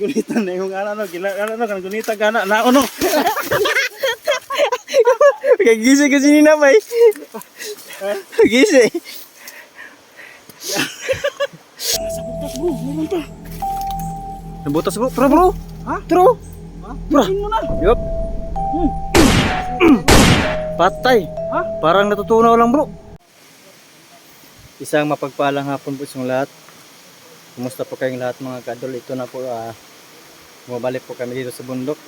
Gunitan na yung ano, gila, ano, kan gunita gana na ano. Kagising kasi ni Namay. Kagising. Sa bukas bro, meron pa. Nabutas bro. Tara bro. Ha? Tara. Ha? Bro. Na. Yup. Hmm. Patay. Ha? Parang natutunaw lang bro. Isang mapagpalang hapon po sa lahat. Kumusta po kayong lahat mga kadol? Ito na po, ah, bumabalik po kami dito sa bundok.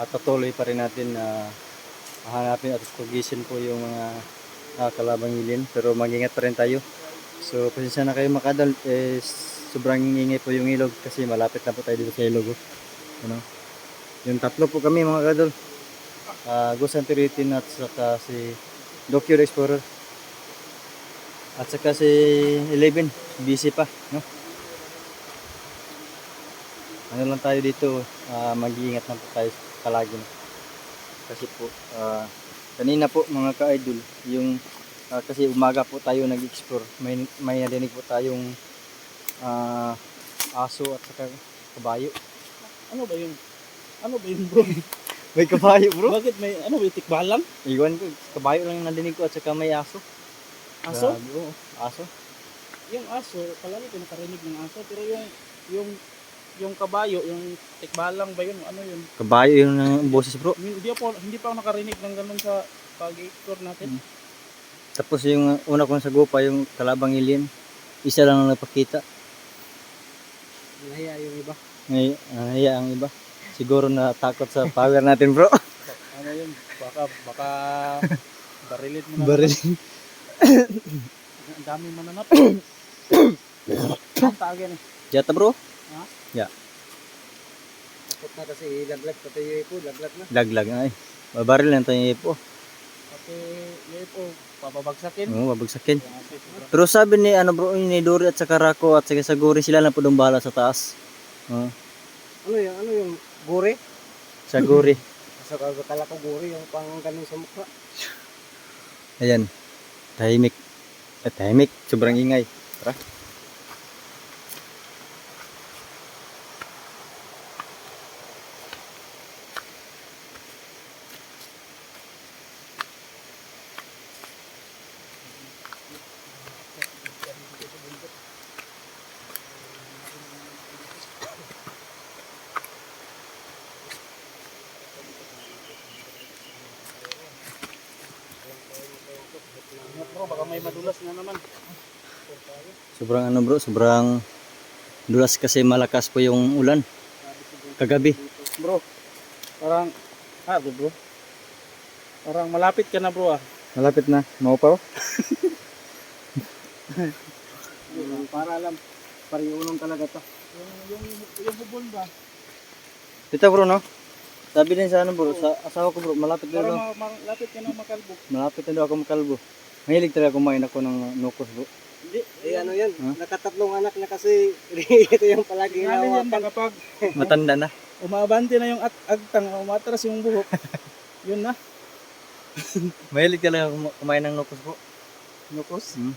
At patuloy pa rin natin na hahanapin at tugisin po yung mga uh, kalabang hilin. Pero mag-ingat pa rin tayo. So, pasensya na kayo mga kadol. Eh, sobrang ingay po yung ilog kasi malapit na po tayo dito sa ilog. oh. Ano? Yung tatlo po kami mga kadol. Uh, Ghost Hunter 18 at saka si Docu Explorer. At saka si 11, busy pa, no? Ano lang tayo dito, ah, mag-iingat lang po tayo palagi. Kasi po, ah, kanina po mga ka-idol, yung ah, kasi umaga po tayo nag-explore, may, may narinig po tayong ah, aso at saka kabayo. Ano ba yung ano ba yung bro? May kabayo bro? Bakit may ano yung tikbalang? Iwan ko, kabayo lang yung narinig ko at saka may aso. Aso? Grabe, oo, aso. Yung aso, palagi ko nakarinig ng aso, pero yung yung yung kabayo, yung tikbalang ba yun? Ano yun? Kabayo yung ang boses bro. Hindi ako hindi pa ako nakarinig ng ganun sa pag-explore natin. Tapos yung una kong sagupa, yung kalabang alien, isa lang ang napakita. Nahiya yung iba. Ngay, uh, ang iba. Siguro na takot sa power natin bro. Ano yun? Baka baka barilit mo na. Baril. Ang dami mananap. Ang tagin eh. Jata bro? Takot na kasi laglag pati yung ipo, laglag na. Laglag na eh. Babaril lang tayo po. Pati yung ipo, papabagsakin. Oo, babagsakin. Kasi Pero sabi ni ano bro, ni Dory at saka Rako at saka Saguri sila lang po doon bahala sa taas. Oo, Ano yung ano yung guri? Saguri. Sa kala ko guri yung pang ganun sa mukha. Ayan. Tahimik. Eh, tahimik. Sobrang ingay. Tara. May madulas na naman. Sobrang ano bro, sobrang dulas kasi malakas po yung ulan. Kagabi. Bro, parang, ah bro, parang malapit ka na bro ah. Malapit na. Maupaw? Para alam, pariulong talaga to. Yung, yung, yung bubon ba? Dito bro no? Sabi din sa ano bro, sa asawa ko bro, malapit na daw. ma- malapit ka na makalbo. Malapit na daw ako makalbo. Mahilig talaga kumain ako ng nukos bro. Hindi, Eh ano yan, Ha? nakatatlong anak na kasi ito yung palagi Tingnan yan hinawakan. kapag Matanda na. umabante na yung at agtang, umatras yung buhok. Yun na. Mahilig talaga kuma- kumain ng nukos bro. Nukos. Hmm.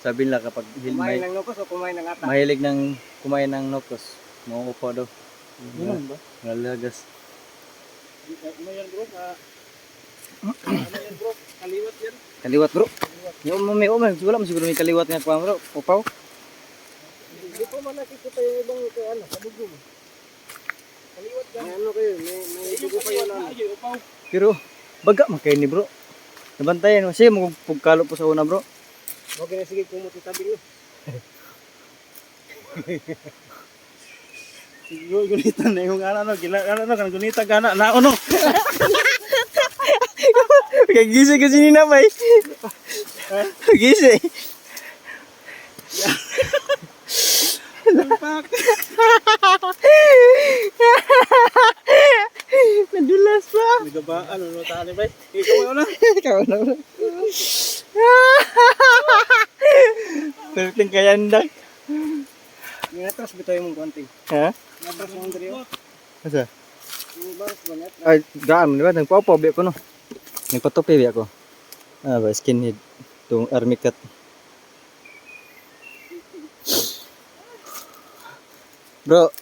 Sabi nila kapag hil- Kumain may, ng nukos o kumain ng ata? mahilig ng kumain ng nukos, mauupo daw. Yun ba? Nalagas. Ano yan bro? Ah, ano yan bro? Kaliwat yan. Kaliwat bro. Yung may umay, wala mo siguro may kaliwat nga kuha bro. Upaw. Hindi pa man nakikita yung ibang ito, ano, kabugong. Kaliwat yan. May ano kayo, may, may dugo pa yun ano. Ay, upaw. Pero baga makay ni bro. Nabantayan mo siya magpugkalo po sa una bro. Huwag na sige kumuti tabi nyo. Siguro gunitan na yung ano, gila, ano, kan gunita gana na ano. Kagising kasi ni Namay. Gising. Lampak. Nadulas pa. Nagaba, ano, ano, tali ba? Ikaw na. Ikaw na. Perting kayandak. Yung atras bitaw yung konting. Ha? Yung atras yung drio. Asa? Baros ba net? Ay, gaan, di ba? Nagpaupaw biya ko no. Nagpatupi biya ko. Ah, ba, skinhead. Itong army cut. Bro,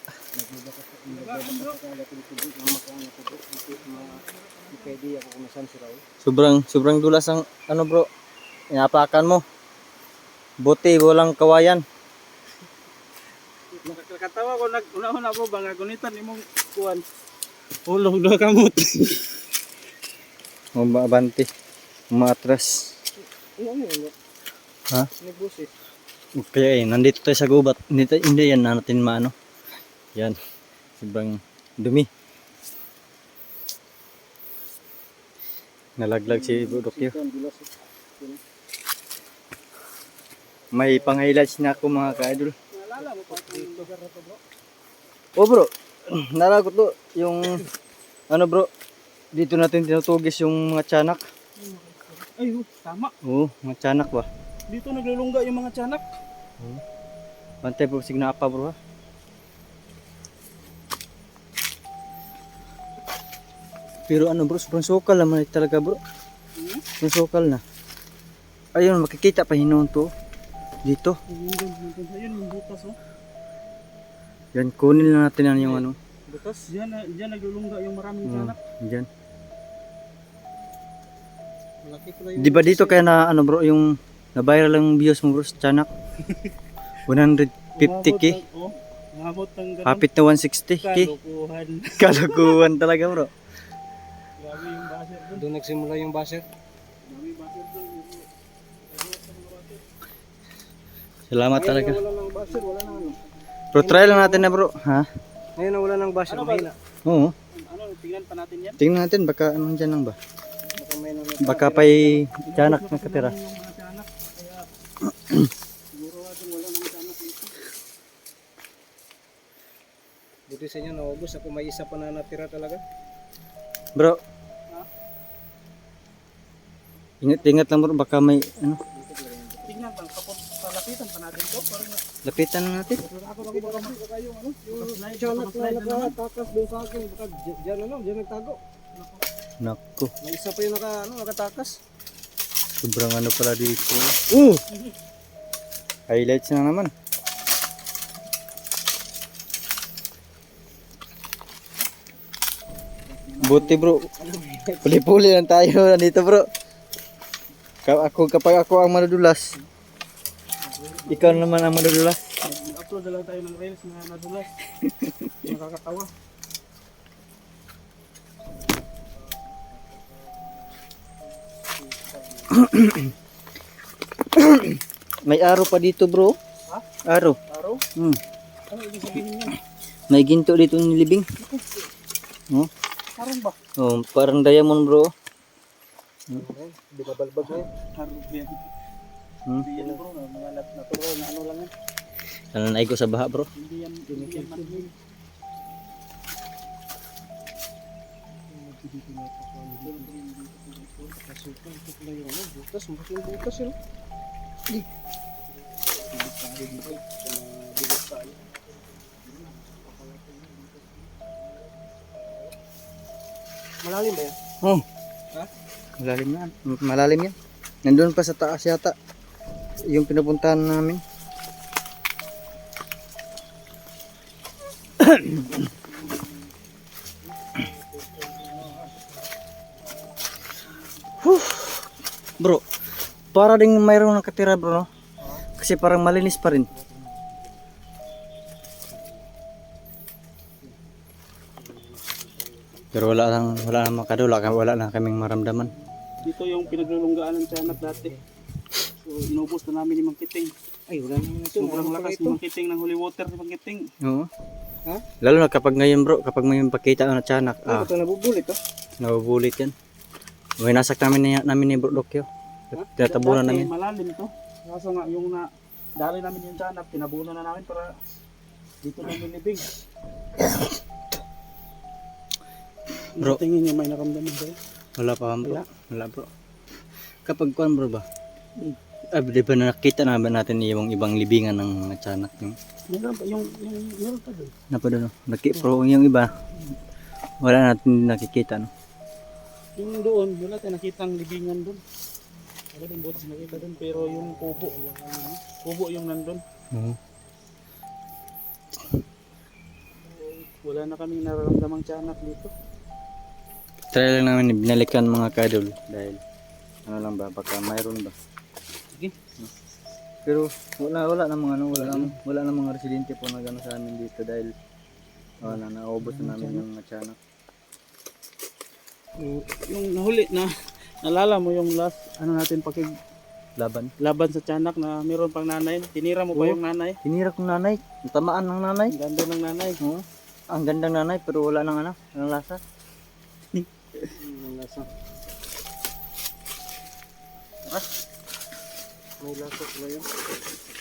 na ako. Sobrang, sobrang dulas ang, ano bro, inapakan mo. Buti, walang kawayan. Nakakatawa ko nag una-una ko banga gunitan imong kuan. Ulong do kamot. Mababante. Umaatras. Ha? Busis. Kaya eh, nandito tayo sa gubat. Hindi, yan na natin maano. Yan. Sobrang dumi. Nalaglag si Budok yun. Ang dulas. May pang-highlights na ako mga ka-idol. Naalala bro? Oh bro, nalala ko to yung ano bro, dito natin tinutugis yung mga tiyanak. Ay, oh, tama. Oo, mga tiyanak ba? Dito naglulungga yung mga tiyanak. Bantay po signa apa bro ha. Pero ano bro, sobrang sukal naman talaga bro. Hmm? Sobrang sukal na. Ayun, makikita pa hinuon to. Dito. Ayun, yung butas, oh. Yan, kunin lang natin yan yung ano. Butas? Diyan, diyan naglulungga yung maraming Oo, tiyanak. Diyan. Di ba dito kaya na ano bro, yung na-viral ang views mo bro sa tiyanak? 150k. Umabot ng- Oh, ganun. Hapit na 160k. Kalukuhan. Kalaguan talaga bro. Grabe yung baser doon. doon nagsimula yung. Grabe yung baser doon. Salamat talaga. Wala nang baser, wala nang ano. Bro, try lang natin na bro. Ha? Ngayon na wala nang baser, Ano ba? mahina. Oo. Ano, tingnan pa natin yan. Tingnan natin, baka ano dyan lang ba? Baka pa'y tiyanak na katira. Buti sa inyo naubos. Ako may isa pa na natira talaga. Bro. Ingat-ingat lang bro, baka may ano, Tingnan bang kapag palapitan pa natin to. Lapitan natin. Ako lang baka yung ano. Yung. Tiyanak na na naman. nakatakas doon sa akin. Baka diyan ano, diyan nagtago. Nako, May isa pa yung naka, ano, nakatakas. sobrang ano pala dito. Uh! Highlights na naman. Buti bro. Puli-puli lang tayo dito bro. Ako, kapag ako ang madudulas, ikaw naman ang madudulas. Upload na lang tayo ng reels na nadulas. Nakakatawa. May araw pa dito bro. Ha? Araw. Araw? Hmm. Ano ibig sabihin yan? May ginto dito ng libing. Oh, Karong ba? oh parang diamond bro. Binabalbag na yun. Karong ba yan? Hmm. Hindi yan bro. Mga nat- natural na ano lang yan. Nananay ko sa baha bro. Hindi yan. Hindi yan man-made. Kasukan, ito pala yung ano, butas. Malaking butas yun. Malalim ba yan? Oh. Ha? Malalim yan. Malalim yan. Nandun pa sa taas yata. Yung pinupuntahan namin. para ding mayroong nakatira bro. no? Kasi parang malinis pa rin. Pero wala lang, wala lang makadula, wala lang kaming maramdaman. Dito yung pinaglulunggaan ng tiyanak dati. So inubos na namin ni Mang Kiting. Ay, wala naman ito. Sobrang Ano lakas ni Mang Kiting ng holy water ni Mang Kiting. Oo. Ha? Lalo na kapag ngayon bro, kapag may pakita na tiyanak, Ah. ah, Ito nabubulit oh. nabubulit yan. May nasak namin ni, namin ni Bro Dokyo. Tinatabunan Dati namin. malalim to. Kaso nga yung na dali namin yung tiyanak, tinabunan na namin para dito namin libing. Bro. Tingin niyo may nakamdaman ba? Wala pa bro. Wala. Wala bro. Kapag kuan bro ba? Hmm. Ah, di ba na nakita na ba natin yung ibang libingan ng mga tiyanak yung Meron pa yung yung meron pa doon. na pa doon. Naki, pero yung iba wala natin nakikita no. Yung doon, wala tayong nakitang libingan doon. Wala din boats nakita doon pero yung kubo, kubo yung nandun. Oo. Wala na kaming nararamdamang tiyanak dito. Try lang namin binalikan mga kadol dahil ano lang ba, baka mayroon ba. Sige. Pero wala wala namang ano, wala namang wala namang mga residente po na gano sa amin dito dahil wala naubos na namin yung mga tiyanak. So, yung nahuli na nalala mo yung last ano natin pakig Laban. laban sa tiyanak na mayroon pang nanay. Tinira mo ba Oo. yung nanay? Hinira kong nanay, tamaan ng nanay. Ang ganda ng nanay. Oo. Ang gandang nanay pero wala nang ano, ng lasa. Ang lasa. Ah. May lasa pala yun.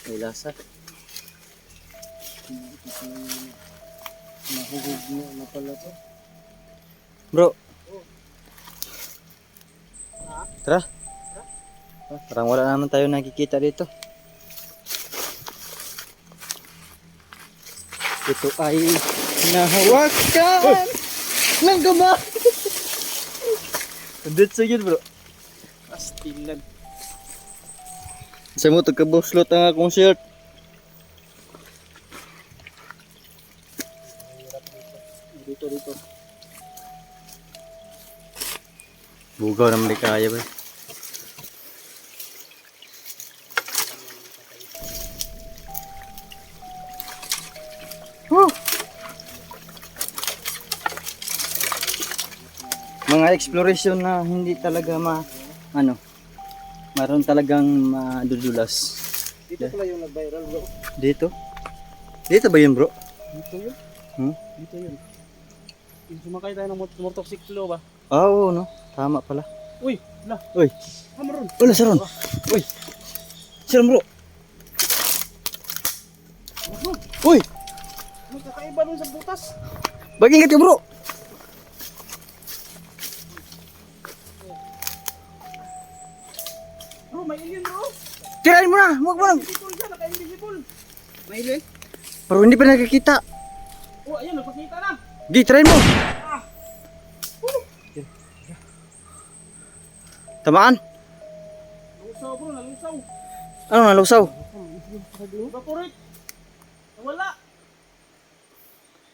May lasa. Mahugog mo na pala to. Bro. Tara. Parang wala naman tayo nakikita dito. Ito ay nahawakan ng gama. That's so good bro. Astilan. Sa mo tagkabuslot ang akong shirt. Bugaw naman kaya ba. Woo! Mga exploration na hindi talaga ma ano maroon talagang madudulas. Dito pala yung nag-viral bro. Dito? Dito ba yun bro? Dito yun. Hmm? Dito yun. Sumakay tayo ng mot- motorsiklo ba? Ah, Oo, no. Tama pala. Uy, la, Uy, hamaron. wala saron. Uy. Saron bro. Uy, may kakaiba dun sa butas. Mag-ingat ka bro. Bro, may alien bro. Tirahin mo na. Huwag mo lang. Invisible siya, naka-invisible. May alien? Pero hindi pa nakikita. Oh, ayun, nagpakita na. Gi, tirahin mo. Tamaan. Nalusaw bro, nalusaw. Ano nalusaw? Evaporate. Nawala.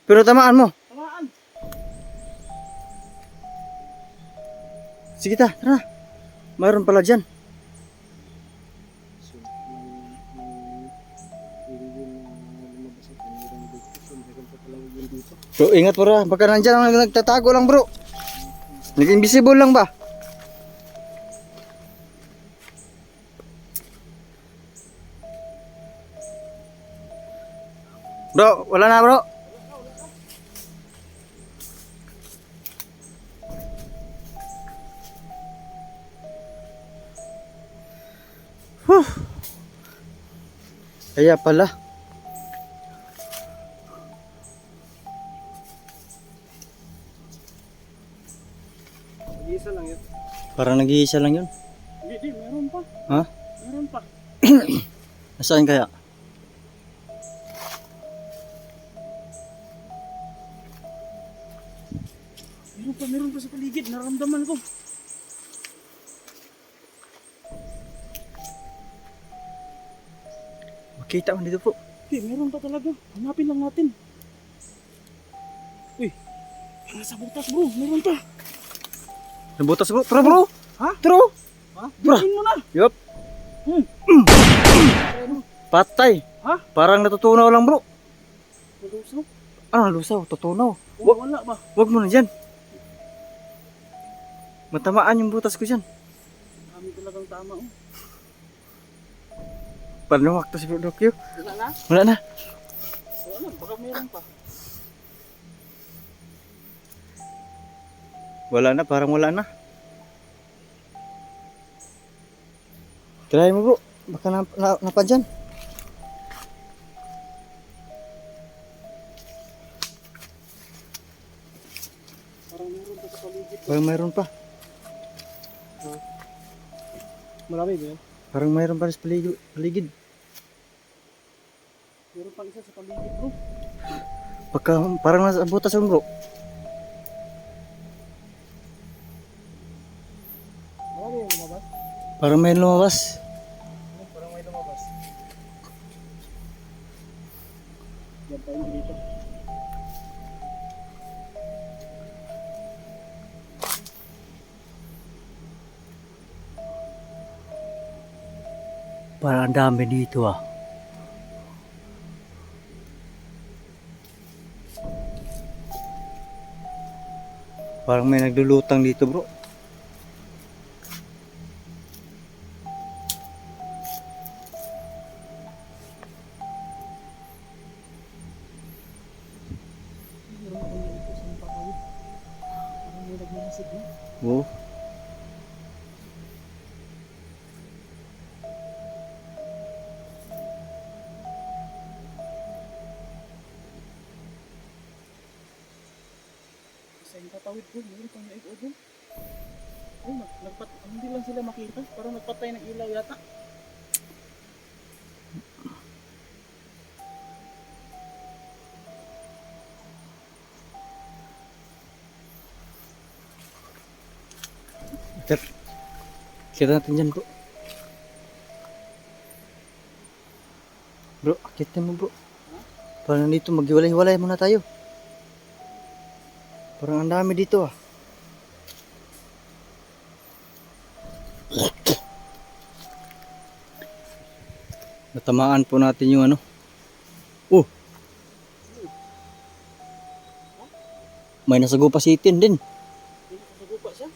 Pero tamaan mo. Tamaan. Sige ta, tara. Mayroon pala dyan. So, ingat bro, baka nandyan ang nagtatago lang bro. Nag-invisible lang ba? Bro, wala na bro. Huh. Kaya pala. Isa lang yun. Parang nag-iisa lang yun. Hindi, di, meron pa. Ha? Meron pa. Nasaan kaya? Pa, meron pa sa paligid. Naramdaman ko. Makita mo dito po. Di, meron pa talaga. Hanapin lang natin. Uy, nasa butas bro. Meron pa. Nabutas bro. Tara bro. Ha? Tara. Ha? Bilhin mo na. Yup. Hmm. Patay. Ha? Parang natutunaw lang bro. Nalusaw. Ano nalusaw? Tutunaw. Wala ba? Huwag mo na dyan. Matamaan yung butas ko dyan. Kami talagang tama. Oh. Panuwak to si Dokyo. Wala na? Wala na. Wala na. Baka meron pa. Wala na. Parang wala na. Try mo bro. Baka na, na, napa dyan. Parang meron pa sa paligid. Parang mayroon pa. Marami ba yun? Parang mayroon pa sa paligid. paligid. Meron pa isa sa paligid bro. Baka parang nasa butas mo bro. Marami yung lumabas. Parang may lumabas. Parang ang dami dito ah. Parang may naglulutang dito bro. Tatawid ko, meron pang naib doon. Oh, nag, nagpat, hindi lang sila makita. Parang nagpatay ng ilaw yata. Tep. Kita natin dyan bro. Bro, akitin mo bro. Parang dito maghiwalay-hiwalay muna tayo. Parang ang dami dito ah. Natamaan po natin yung ano. Oh! May nasago pa si Itin din. Nagupa siya.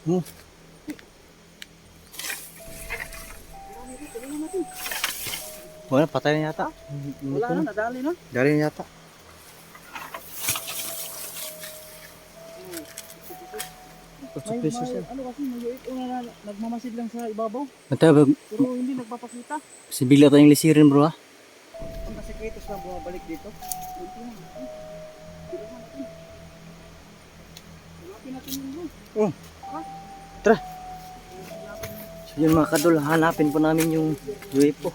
Tingnan natin. Wala, patay na yata. Wala na, nadali na. Dali na yata. May, may, ano kasi, may UFO na, na nagmamasid lang sa ibabaw. Natabag, Pero hindi nagpapakita. si bigla tayong lisirin bro ah. Ang kasi Kratos na bumabalik dito. Oh. Tara. So yun mga kadol, hanapin po namin yung UFO.